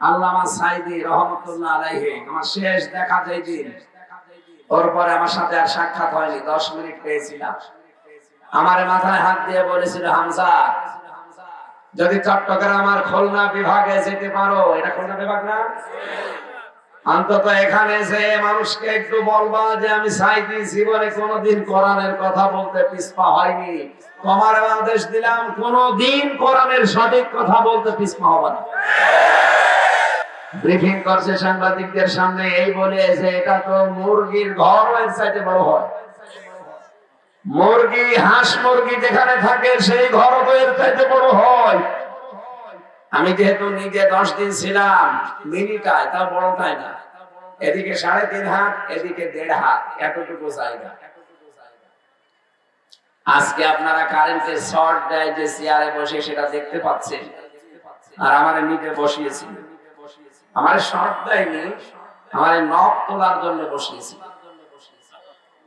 আল্লামা সাইদি রহমতুল্লাহ আলাইহি, আমার শেষ দেখা যেই দিন ওর পরে আমার সাথে আর সাক্ষাৎ হয়নি, দশ মিনিট পেয়েছিলাম। আমার মাথায় হাত দিয়ে বলেছিল, হামজা, যদি চট্টগ্রাম আর খুলনা বিভাগে যেতে পারো, এটা খুলনা বিভাগ না? অন্তত এখানে যে মানুষকে একটু বলবা যে, আমি সাইদি জীবনে কোনোদিন কোরআনের কথা বলতে পিছপা হয়নি। তোমার আদেশ দিলাম, কোনোদিন কোরআনের সঠিক কথা বলতে পিছপা হবে না। ব্রিফিং করছে সাংবাদিকদের সামনে, এই বলে যে এটা তো মুরগির ঘর এর চাইতে বড় হয় মুরগি, হাঁস মুরগি যেখানে থাকে, সেই ঘর এর চাইতে বড় হয়। আমি যেহেতু নিজে দশ দিন ছিলাম, মিনিটায় তা বড়টাই না। এদিকে সাড়ে তিন হাত, এদিকে দেড় হাত, এতটুকু জায়গা। আজকে আপনারা কারেন্টের শর্ট দেয় যে চেয়ারে বসে সেটা দেখতে পাচ্ছেন। আর আমার নিজে বসিয়েছি। আমার শর্ট দেয়নি, আমার নখ তোলার জন্য বসিয়েছি।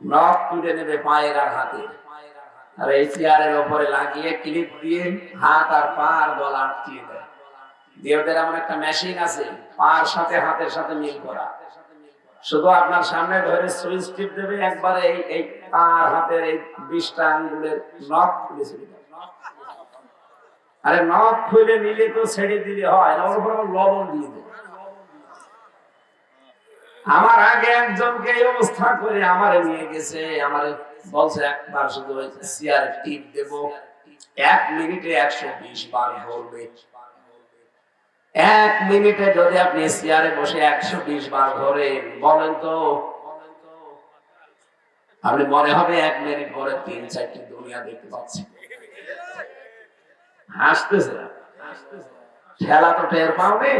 নখ তুলে নেবে পায়ের আর হাতে। আর এই চেয়ারের উপরে লাগিয়ে ক্লিপ দিয়ে হাত আর পা আর গলা আটকিয়ে দেয় দিয়ে ওদের এমন একটা মেশিন আছে, পার সাথে হাতের সাথে মিল করা। শুধু আপনার সামনে ধরে সুইচ টিপ দেবে, একবারে এই এই পার হাতের এই বিশটা আঙ্গুলের নখ খুলে দেবে। আরে নখ খুলে নিলে তো ছেড়ে দিলে হয় না, ওর উপর লবণ দিয়ে দেবে। আমার আগে একজনকে এই অবস্থা করে আমারে নিয়ে গেছে, আমারে বলছে একবার শুধু সিয়ার টিপ দেব। এক মিনিটে একশো বিশ বার ঘুরবে এক মিনিটে যদি আপনি চেয়ারে বসে একশো বিশ বার ধরেন, বলেন তো। আপনি মনে হবে এক মিনিট পরে তিন চারটি দুনিয়া দেখতে পাচ্ছি। হাসতেছে। খেলা তো টের পাবে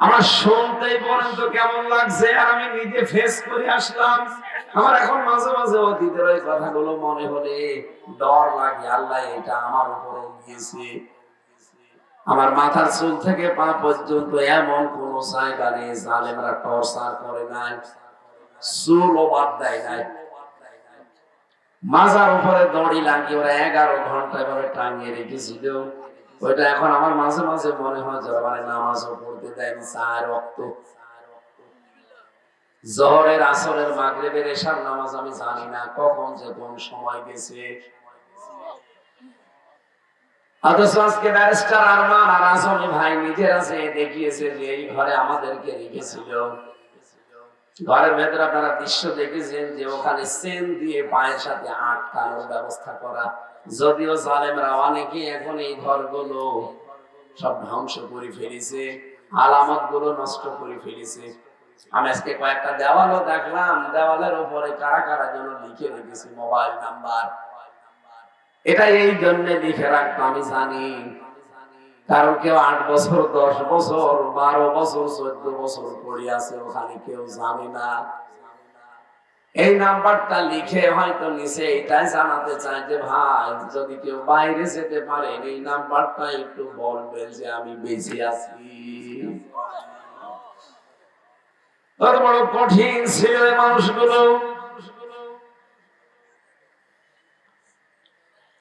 আমার শুনতেই পর্যন্ত কেমন লাগছে আর আমি নিজে ফেস করে আসলাম। আমার এখন মাঝে মাঝে অতীতের ওই কথাগুলো মনে হলে ডর লাগে, আল্লাহ এটা আমার উপরে দিয়েছে আমার মাথার চুল থেকে পা পর্যন্ত এমন কোন জায়গা নেই, জালেমরা টর্চার করে নাই, চুলও বাদ দেয় নাই। মাজার উপরে দড়ি লাগিয়ে ওরা এগারো ঘণ্টা এভাবে টাঙিয়ে রেখেছিল। ওইটা এখন আমার মাঝে মাঝে মনে হয় যে আমার নামাজও পড়তে দেয় না চা রক্ত জহরের, আসরের, মাগরিবের, এশার নামাজ আমি জানি না কখন যে কোন সময় গেছে। এই ঘরে ঘরের ভেতরে আপনারা দৃশ্য দেখেছেন যে ওখানে সেন দিয়ে পায়ের সাথে আটকানোর ব্যবস্থা করা। যদিও জালেমরা অনেকে এখন এই ঘরগুলো সব ধ্বংস করে ফেলেছে আলামতগুলো নষ্ট করে ফেলেছে। আমি আজকে কয়েকটা দেওয়ালও দেখলাম, দেওয়ালের উপরে কারা কারা জন্য লিখে রেখেছে মোবাইল নাম্বার। এটা এই জন্য লিখে রাখতো আমি জানি। কারণ কেউ আট বছর, দশ বছর, বারো বছর, চোদ্দ বছর পড়ে আছে, ওখানে কেউ জানে না। এই নাম্বারটা লিখে হয়তো নিচে এটাই জানাতে চাই যে, ভাই, যদি কেউ বাইরে যেতে পারে এই নাম্বারটা একটু বলবেন যে আমি বেঁচে আছি। বড় কঠিন ছিল মানুষগুলো।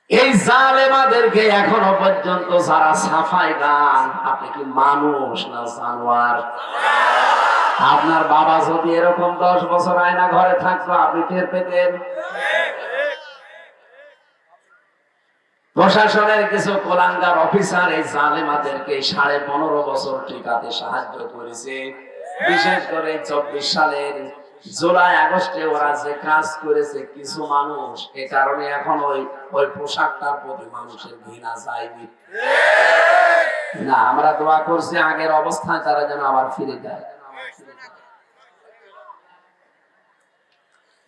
এই জালেমাদেরকে এখনও পর্যন্ত যারা সাফাই গান আপনি কি মানুষ না জানোয়ার? আপনার বাবা যদি এরকম দশ বছর আয়না ঘরে থাকতো, আপনি টের পেতেন? প্রশাসনের কিছু কোলাঙ্গার অফিসার এই জালেমাদেরকে সাড়ে পনেরো বছর টিকাতে সাহায্য করেছে। বিশেষ করে চব্বিশ সালের জুলাই, আগস্টে ওরা যে কাজ করেছে, কিছু মানুষ, এ কারণে এখন ওই ওই পোশাকটার প্রতি মানুষের ঘৃণা যায়নি। না, আমরা দোয়া করছি আগের অবস্থায় তারা যেন আবার ফিরে যায়।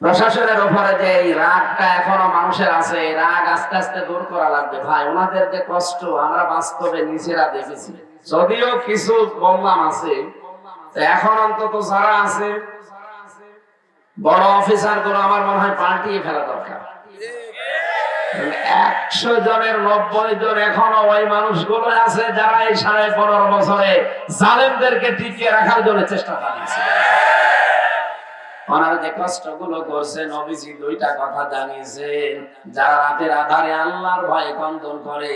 প্রশাসনের উপরে যে এই রাগটা এখনও মানুষের আছে, এই রাগ আস্তে আস্তে দূর করা লাগবে। ভাই, ওনাদের যে কষ্ট, আমরা বাস্তবে নিজেরা দেখেছি। যদিও কিছু বললাম আছে এখন অন্তত যারা আছে, বড় অফিসারগুলো আমার মনে হয় পাল্টিয়ে ফেলা দরকার। একশো জনের, নব্বই জন এখনও ওই মানুষগুলো আছে যারা এই সাড়ে পনেরো বছরে জালেমদেরকে টিকিয়ে রাখার জন্য চেষ্টা চালিয়েছে। ওনারা যে কষ্টগুলো করছেন নবীজি দুইটা কথা জানিয়েছেন, যারা রাতের আধারে আল্লাহর ভয়ে কন্দন করে,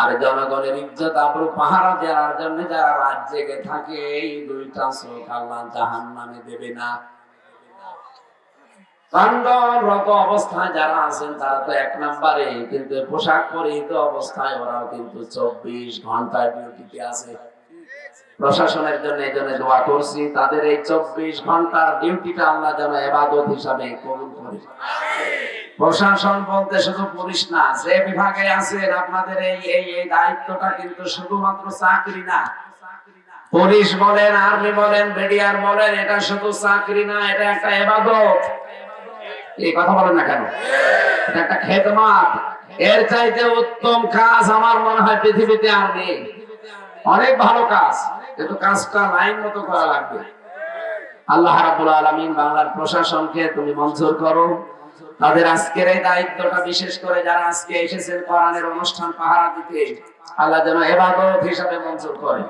আর জনগণের ইজ্জত আবরু পাহারা দেওয়ার জন্য যারা রাত জেগে থাকে, এই দুইটা চোখ আল্লাহ জাহান নামে দেবে না। কান্দনরত অবস্থায় যারা আছেন, তারা তো এক নম্বরে, কিন্তু পোশাক পরিহিত অবস্থায় ওরাও কিন্তু চব্বিশ ঘন্টায় ডিউটিতে আছে। প্রশাসনের জন্য এই জন্য দোয়া করছি। তাদের এই চব্বিশ ঘণ্টার ডিউটিটা আল্লাহ যেন এবাদত হিসাবে কবুল করে। প্রশাসন বলতে শুধু পুলিশ না, যে বিভাগে আছেন, আপনাদের এই এই এই দায়িত্বটা কিন্তু শুধুমাত্র চাকরি না। পুলিশ বলেন, আর্মি বলেন বিডিআর বলেন, এটা শুধু চাকরি না, এটা একটা এবাদত। এই কথা বলেন না কেন? এটা একটা খেদমাত। এর চাইতে উত্তম কাজ আমার মনে হয় পৃথিবীতে আর নেই। অনেক ভালো কাজ। কিন্তু কাজটা লাইন মতো করা লাগবে। আল্লাহ রাব্বুল আলামিন বাংলার প্রশাসনকে তুমি মঞ্জুর করো। তাদের আজকের এই দায়িত্বটা বিশেষ করে যারা আজকে এসেছেন কোরআনের অনুষ্ঠান পাহারা দিতে, আল্লাহ যেন এবাদত হিসাবে মঞ্জুর করে।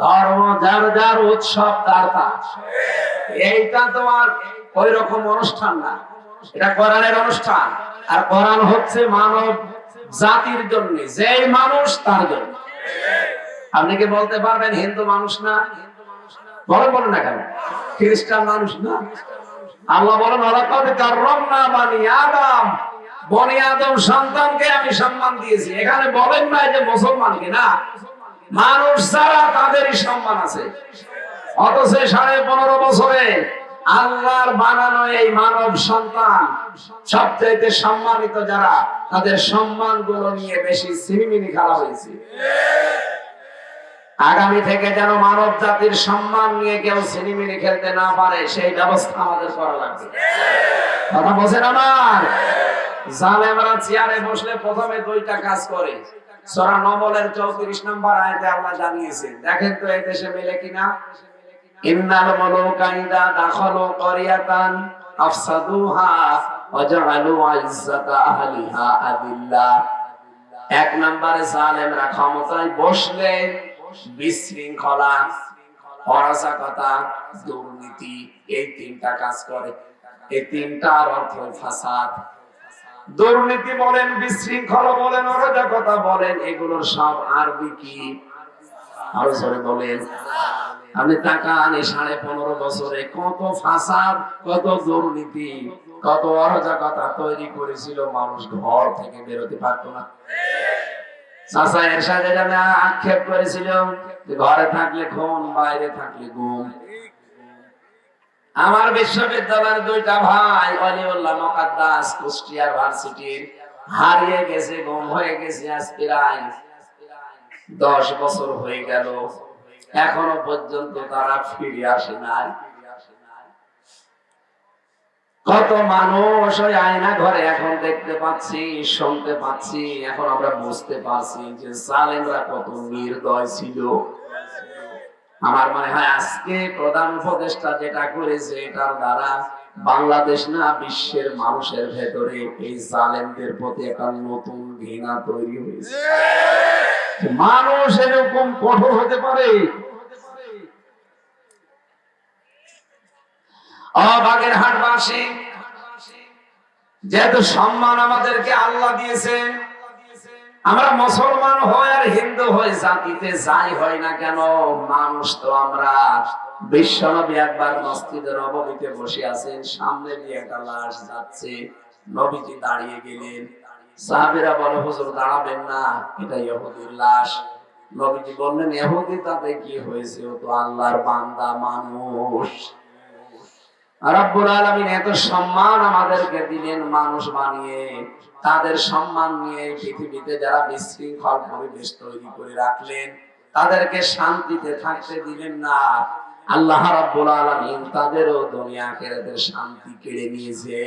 ধর্ম, যার যার উৎসব, তার এইটা তো আর ওই রকম অনুষ্ঠান না। এটা কোরআনের অনুষ্ঠান। আর কোরআন হচ্ছে মানব জাতির জন্য। যেই মানুষ তার জন্য। আপনি কি বলতে পারবেন, হিন্দু মানুষ না? বলেন বলেন না কেন? খ্রিস্টান মানুষ না? আল্লাহ বলেন ওলাকাদ কাররামনা বানি আদম। বনি আদম সন্তানকে আমি সম্মান দিয়েছি। এখানে বলেন না যে মুসলমানকে না? মানুষ ছাড়া তাদেরই সম্মান আছে। অথচ সাড়ে পনেরো বছরে আল্লাহর বানানো এই মানব সন্তান সবচাইতে সম্মানিত যারা, তাদের সম্মানগুলো নিয়ে বেশি সিমিমিনি খেলা হয়েছে। আগামী থেকে যেন মানব জাতির সম্মান নিয়ে কেউ সিনেমিনি খেলতে না পারে, সেই ব্যবস্থা আমাদের করা লাগবে। কথা বোঝেন আমার? জালেমরা চেয়ারে বসলে প্রথমে দুইটা কাজ করে। সূরা নমলের 34 নম্বর আয়াতে আল্লাহ জানিয়েছেন, দেখেন তো এই দেশে মেলে কিনা ইন্নাল আফসাদুহা আহলিহা আদিল্লা। এক নম্বরে জালেমরা ক্ষমতায় বসলে বিশৃঙ্খলা, অরাজকতা, দুর্নীতি, এই তিনটা কাজ করে। এই তিনটার অর্থ ফাসাদ। দুর্নীতি বলেন, বিশৃঙ্খলা বলেন, অরাজকতা বলেন, এগুলোর সব আরবি কি? আরও জোরে বলেন। আপনি তাকান, এই সাড়ে পনেরো বছরে কত ফাসাদ, কত দুর্নীতি, কত অরাজকতা তৈরি করেছিল মানুষ ঘর থেকে বেরোতে পারতো না। চাচা এর সাথে আক্ষেপ করেছিল ঘরে থাকলে খুন বাইরে থাকলে গুম আমার বিশ্ববিদ্যালয়ের দুইটা ভাই অলিউল্লাহ ভার্সিটির হারিয়ে গেছে গুম হয়ে গেছে দশ বছর হয়ে গেল। এখনও পর্যন্ত তারা ফিরে আসে নাই। কত মানুষ ওই আয়না ঘরে এখন দেখতে পাচ্ছি, শুনতে পাচ্ছি, এখন আমরা বুঝতে পারছি যে জালেমরা কত নির্দয় ছিল। আমার মনে হয় আজকে প্রধান উপদেষ্টা যেটা করেছে, এটার দ্বারা বাংলাদেশ না বিশ্বের মানুষের ভেতরে এই জালেমদের প্রতি একটা নতুন ঘৃণা তৈরি হয়েছে। মানুষ এরকম কঠোর হতে পারে? অবাগের হাটবাসী, যেহেতু সম্মান আমাদেরকে আল্লাহ দিয়েছেন আমরা মুসলমান হই আর হিন্দু হই, জাতিতে যাই হয় না কেন, মানুষ তো আমরা। বিশ্বনবী একবার মসজিদের নবমীতে বসে আছেন, সামনে দিয়ে একটা লাশ যাচ্ছে, নবীজি দাঁড়িয়ে গেলেন। সাহাবীরা বলে, হুজুর, দাঁড়াবেন না, এটা ইহুদির লাশ। নবীজি বললেন, ইহুদি তাতে কি হয়েছে? ও তো আল্লাহর বান্দা, মানুষ। রাব্বুল আলামিন এত সম্মান আমাদেরকে দিলেন, মানুষ বানিয়ে, তাদের সম্মান নিয়ে পৃথিবীতে যারা বিশৃঙ্খল পরিবেশ তৈরি করে রাখলেন, তাদেরকে শান্তিতে থাকতে দিলেন না। আল্লাহ রাব্বুল আলামিন তাদেরও দুনিয়া আখিরাতের শান্তি কেড়ে নিয়েছে।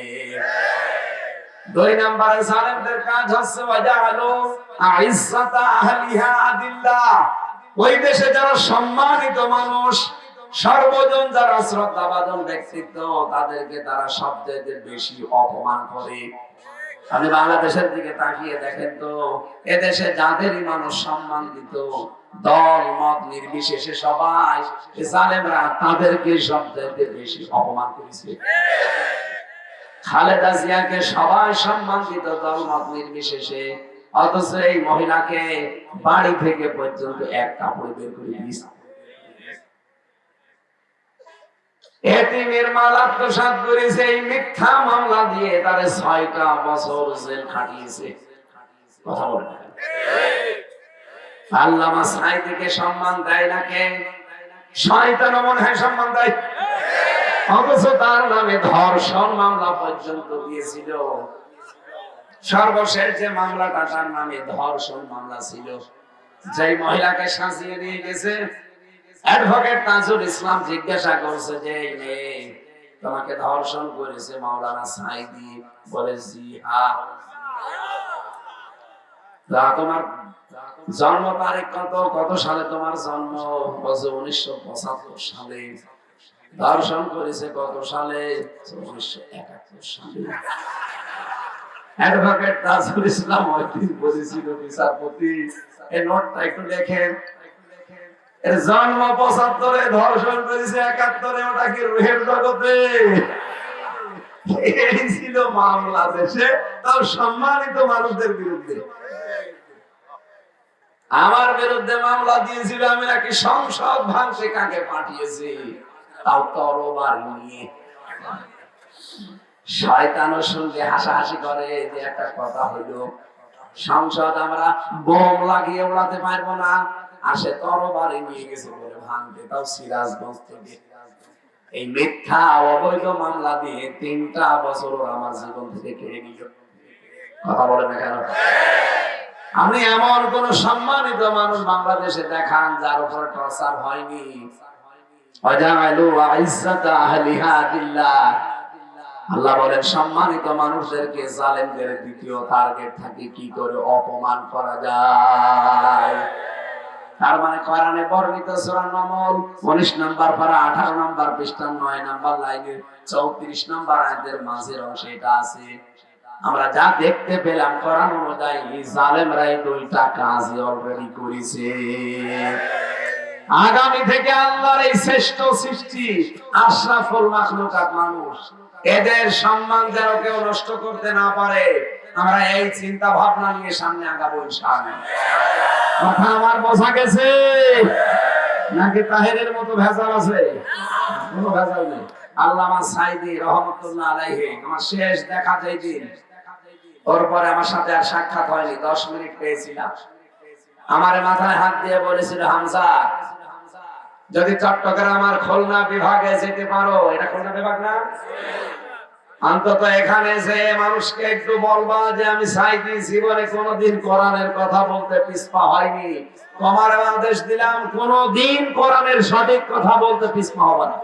দুই নম্বরে জালেমদের কাজ হচ্ছে ওই দেশে যারা সম্মানিত মানুষ সর্বজন যারা শ্রদ্ধাভাজন ব্যক্তিত্ব, তাদেরকে তারা সবচেয়ে বেশি অপমান করে। আপনি বাংলাদেশের দিকে তাকিয়ে দেখেন তো, এদেশে যাদেরই মানুষ সম্মান দিত দল, মত নির্বিশেষে সবাই জালেমরা তাদেরকে সবচাইতে বেশি অপমান করেছে। খালেদা জিয়াকে সবাই সম্মান দিত দল, মত নির্বিশেষে। অথচ এই মহিলাকে বাড়ি থেকে পর্যন্ত এক কাপড়ে বের করে দিয়েছে। এতিমের মাল আত্মসাৎ করেছে, এই মিথ্যা মামলা দিয়ে তারে ছয়টা বছর জেল খাটিয়েছে। কথা বলে আল্লামা সাইদিকে সম্মান দেয় না কে? শয়তান মনে হয় সম্মান দেয়। অথচ তার নামে ধর্ষণ মামলা পর্যন্ত দিয়েছিল। সর্বশেষ যে মামলাটা, তার নামে ধর্ষণ মামলা ছিল। যেই মহিলাকে সাজিয়ে নিয়ে গেছে অ্যাডভোকেট তাজুল ইসলাম জিজ্ঞাসা করছে যে মেয়ে তোমাকে ধর্ষণ করেছে মাওলানা সাইদি। বলে, জি তা তোমার জন্ম তারিখ কত? কত সালে তোমার জন্ম? বলছে, উনিশশো পঁচাত্তর সালে। দর্শন করেছে কত সালে? উনিশশো একাত্তর সালে। অ্যাডভোকেট তাজুল ইসলাম ওইদিন বলেছিল বিচারপতি। এই নোটটা একটু লেখেন জন্ম পঁচাত্তরে ধর্ষণ করেছে একাত্তরে, ওটা কি রুহের জগতে? এই ছিল মামলা দেশে সম্মানিত মানুষদের বিরুদ্ধে। আমার বিরুদ্ধে মামলা দিয়েছিল, আমি নাকি সংসদ ভাঙছে কাকে পাঠিয়েছি? তাও তরবার নিয়ে। শয়তানও সঙ্গে হাসাহাসি করে যে একটা কথা হইল, সংসদ আমরা বোম লাগিয়ে ওড়াতে পারব না। আসে তরবারি নিয়ে গেছে বলে ভাঙতে, তাও সিরাজগঞ্জ থেকে। এই মিথ্যা অবৈধ মামলা দিয়ে তিনটা বছর আমার জীবন থেকে কেড়ে নিল। কথা বলে না কেন? আপনি এমন কোন সম্মানিত মানুষ বাংলাদেশে দেখান যার উপরে টর্চার হয়নি। আল্লাহ বলেন, সম্মানিত মানুষদেরকে জালেমদের দ্বিতীয় টার্গেট থাকে কি করে অপমান করা যায়? তার মানে কোরআনে বর্ণিত সূরা নামল 19 নাম্বার পারা 18 নাম্বার পৃষ্ঠা 9 নাম্বার লাইনে 34 নাম্বার আয়াতের মাঝের অংশে এটা আছে। আমরা যা দেখতে পেলাম কোরআন অনুযায়ী জালেমরা এই দুইটা কাজই অলরেডি করেছে। আগামী থেকে আল্লাহর এই শ্রেষ্ঠ সৃষ্টি আশরাফুল মাখলুকাত মানুষ। এদের সম্মান যেন কেউ নষ্ট করতে না পারে। আমরা এই চিন্তা ভাবনা নিয়ে সামনে আগাবো ইনশাআল্লাহ। কথা আমার বোঝা গেছে। নাকি তাহেরের মতো ভেজাল আছে? কোনো ভেজাল নেই। আল্লামা সাইদি রহমতুল্লাহ আলাইহি, আমার শেষ দেখা যায় দিন, ওর পরে আমার সাথে আর সাক্ষাৎ হয়নি, দশ মিনিট পেয়েছিলাম। আমার মাথায় হাত দিয়ে বলেছিল, হামজা, যদি চট্টগ্রাম আর খুলনা বিভাগে যেতে পারো, এটা খুলনা বিভাগ না? অন্তত এখানে যে মানুষকে একটু বলবা যে আমি সাইকি জীবনে কোনোদিন কোরআনের কথা বলতে পিছপা হয়নি। তোমার আদেশ দিলাম, কোনোদিন কোরআনের সঠিক কথা বলতে পিছপা হবে না।